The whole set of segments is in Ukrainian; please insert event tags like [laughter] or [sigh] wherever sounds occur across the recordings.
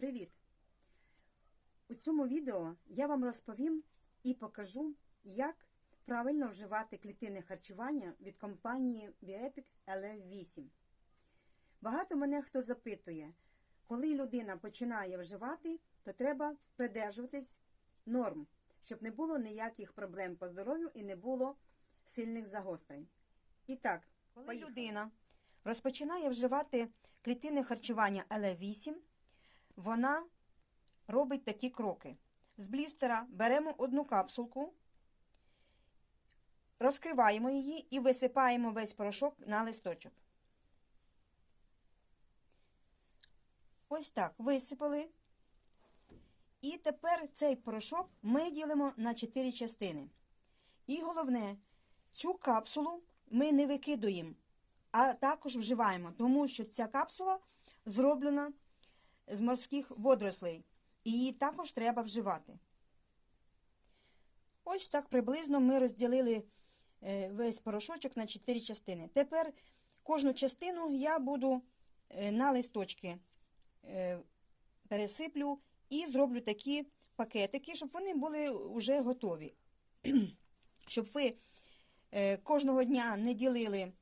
Привіт! У цьому відео я вам розповім і покажу, як правильно вживати клітинне харчування від компанії Bioepic LF8. Багато мене хто запитує, коли людина починає вживати, то треба придержуватись норм, щоб не було ніяких проблем по здоров'ю і не було сильних загострень. І так, коли Поїхали. людина розпочинає вживати клітинне харчування ЛФ8, вона робить такі кроки. З блістера беремо одну капсулку, розкриваємо її і висипаємо весь порошок на листочок. Ось так висипали. І тепер цей порошок ми ділимо на 4 частини. І головне, цю капсулу ми не викидуємо, а також вживаємо, тому що ця капсула зроблена з морських водорослей. І її також треба вживати. Ось так приблизно ми розділили е, весь порошочок на 4 частини. Тепер кожну частину я буду е, на листочки е, пересиплю і зроблю такі пакетики, щоб вони були вже готові. [clears throat] Щоб ви кожного дня не ділили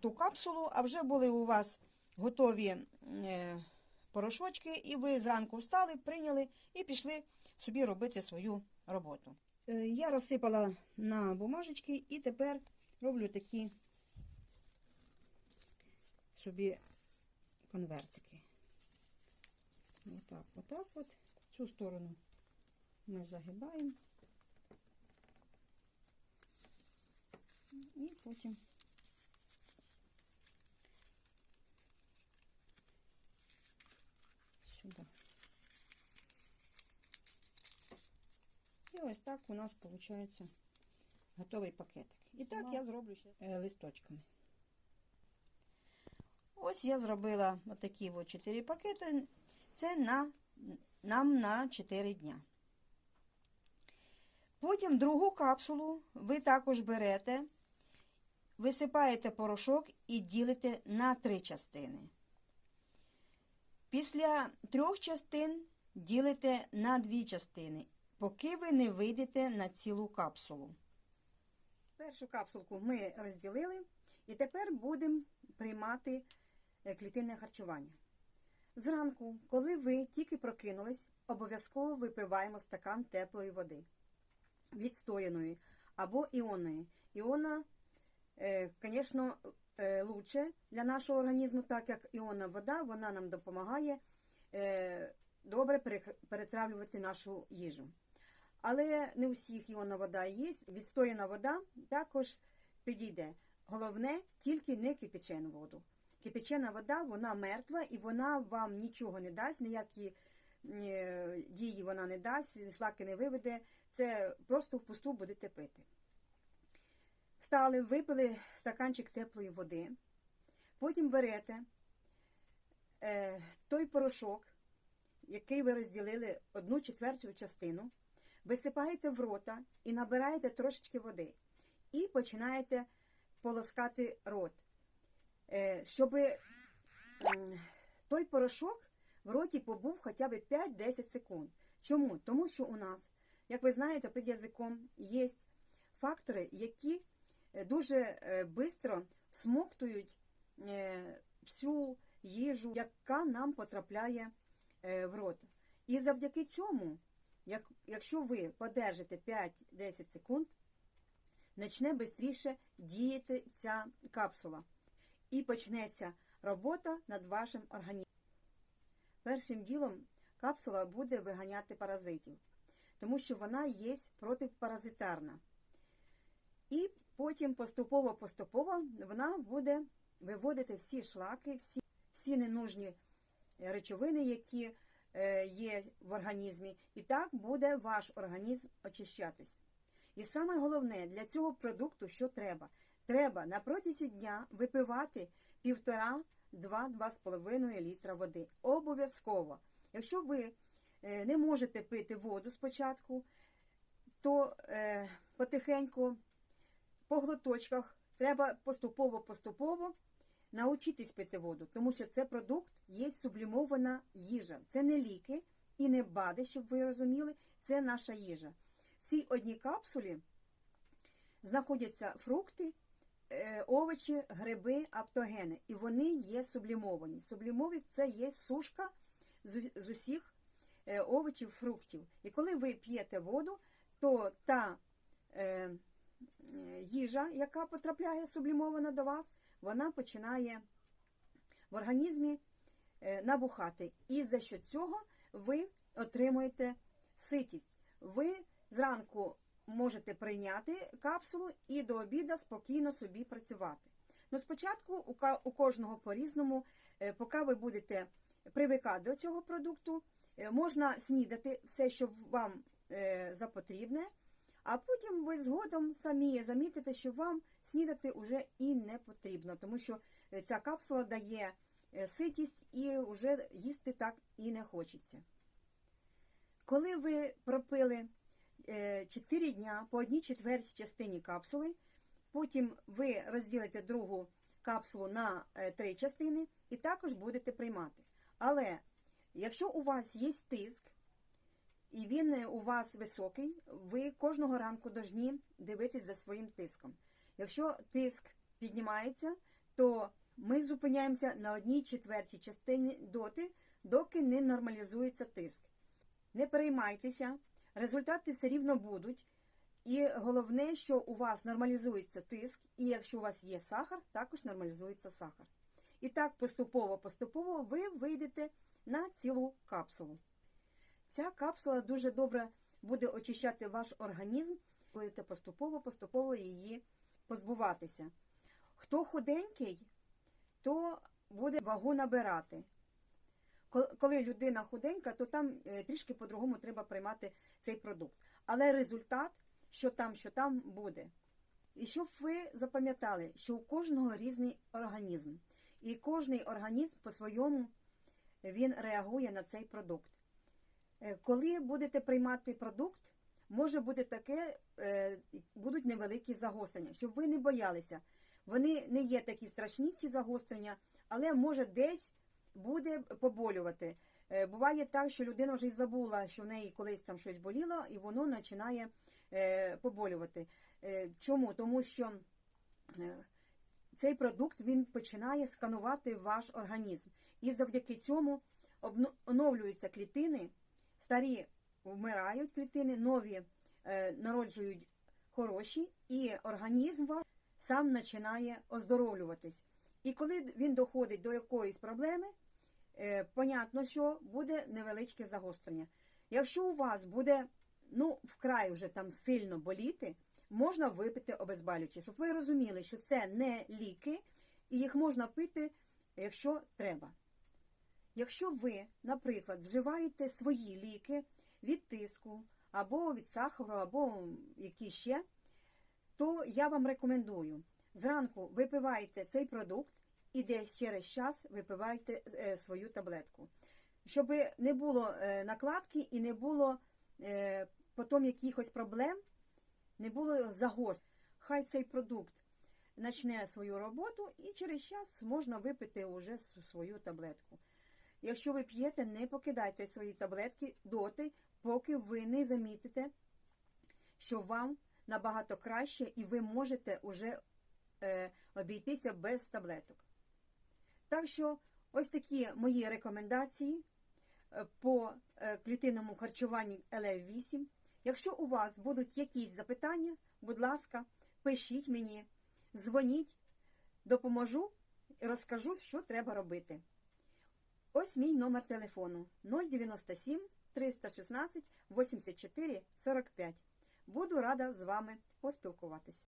ту капсулу, а вже були у вас готові порошочки, і ви зранку встали, прийняли і пішли собі робити свою роботу. Е, Я розсипала на бумажечки і тепер роблю такі собі конвертики. Отак, отак от. Цю сторону ми загибаємо. І потім сюди. І ось так у нас виходить готовий пакетик. І так я зроблю ще е, листочками. Ось я зробила отакі от 4 пакети. Це на, нам на 4 дня. Потім другу капсулу ви також берете, висипаєте порошок і ділите на три частини. Після трьох частин ділите на дві частини, поки ви не вийдете на цілу капсулу. Першу капсулку ми розділили і тепер будемо приймати е, клітинне харчування. Зранку, коли ви тільки прокинулись, обов'язково випиваємо стакан теплої води, відстояної або іонної. Іона, звісно, лучше для нашого організму, так як іонна вода, вона нам допомагає е, добре перетравлювати нашу їжу. Але не у всіх іонна вода є. Відстояна вода також підійде. Головне, тільки не кипячену воду. Кипячена вода, вона мертва і вона вам нічого не дасть, ніякі е, дії вона не дасть, шлаки не виведе. Це просто впусту будете пити. Встали, випили стаканчик теплої води. Потім берете е, той порошок, який ви розділили одну четверту частину, висипаєте в рота і набираєте трошечки води. І починаєте полоскати рот. Е, щоб той порошок в роті побув хоча б 5-10 секунд. Чому? Тому що у нас, як ви знаєте, під язиком є фактори, які е, дуже швидко смоктують е, всю їжу, яка нам потрапляє в рот. І завдяки цьому, як, якщо ви подержите 5-10 секунд, почне швидше діяти ця капсула. І почнеться робота над вашим організмом. Першим ділом капсула буде виганяти паразитів, тому що вона є протипаразитарна. І потім поступово-поступово вона буде виводити всі шлаки, всі, всі ненужні речовини, які є в організмі. І так буде ваш організм очищатись. І саме головне для цього продукту, що треба? Треба на протязі дня випивати 1,5-2-2,5 літра води. Обов'язково. Якщо ви е, не можете пити воду спочатку, то е, потихеньку, по глоточках, треба поступово-поступово научитись пити воду, тому що це продукт є сублімована їжа. Це не ліки і не БАДи, щоб ви розуміли, це наша їжа. В цій одній капсулі знаходяться фрукти, е, овочі, гриби, аптогени, і вони є сублімовані. Сублімові це є сушка з, усіх е, овочів, фруктів. І коли ви п'єте воду, то та е, їжа, яка потрапляє сублімована до вас, вона починає в організмі е, набухати. І за що цього ви отримуєте ситість. Ви зранку можете прийняти капсулу і до обіду спокійно собі працювати. Ну, спочатку у кожного по-різному, е, поки ви будете привикати до цього продукту, е, можна снідати все, що вам е, запотрібне, а потім ви згодом самі замітите, що вам снідати вже і не потрібно, тому що е, ця капсула дає е, ситість і вже їсти так і не хочеться. Коли ви пропили 4 дня по одній четвертій частині капсули, потім ви розділите другу капсулу на 3 частини і також будете приймати. Але якщо у вас є тиск, і він е, у вас високий, ви кожного ранку должні дивитись за своїм тиском. Якщо тиск піднімається, то ми зупиняємося на одній четвертій частині доти, доки не нормалізується тиск. Не переймайтеся, результати все рівно будуть. І головне, що у вас нормалізується тиск, і якщо у вас є сахар, також нормалізується сахар. І так поступово-поступово ви вийдете на цілу капсулу. Ця капсула дуже добре буде очищати ваш організм, будете поступово-поступово її позбуватися. Хто худенький, то буде вагу набирати. Коли людина худенька, то там е, трішки по-другому треба приймати цей продукт. Але результат, що там, що там буде. І щоб ви запам'ятали, що у кожного різний організм. І кожний організм по-своєму він реагує на цей продукт. Е, Коли будете приймати продукт, може бути таке, е, будуть невеликі загострення, щоб ви не боялися. Вони не є такі страшні, ці загострення, але може десь буде поболювати. Е, Буває так, що людина вже й забула, що в неї колись там щось боліло, і воно починає поболювати. Чому? Тому що цей продукт він починає сканувати ваш організм. І завдяки цьому оновлюються клітини, старі вмирають клітини, нові е, народжують хороші, і організм ваш сам починає оздоровлюватись. І коли він доходить до якоїсь проблеми, е, понятно, що буде невеличке загострення. Якщо у вас буде ну, вкрай вже там сильно боліти, можна випити обезболюючі, щоб ви розуміли, що це не ліки, і їх можна пити, якщо треба. Якщо ви, наприклад, вживаєте свої ліки від тиску, або від сахару, або які ще, то я вам рекомендую. Зранку випивайте цей продукт і десь через час випивайте е, свою таблетку. Щоб не було е, накладки і не було е, потім якихось проблем, не було загострень. Хай цей продукт почне свою роботу і через час можна випити вже с- свою таблетку. Якщо ви п'єте, не покидайте свої таблетки доти, поки ви не замітите, що вам набагато краще і ви можете вже е, обійтися без таблеток. Так що ось такі мої рекомендації е, по е, клітинному харчуванні ЛФ8. Якщо у вас будуть якісь запитання, будь ласка, пишіть мені, дзвоніть, допоможу і розкажу, що треба робити. Ось мій номер телефону 097 316 84 45. Буду рада з вами поспілкуватись.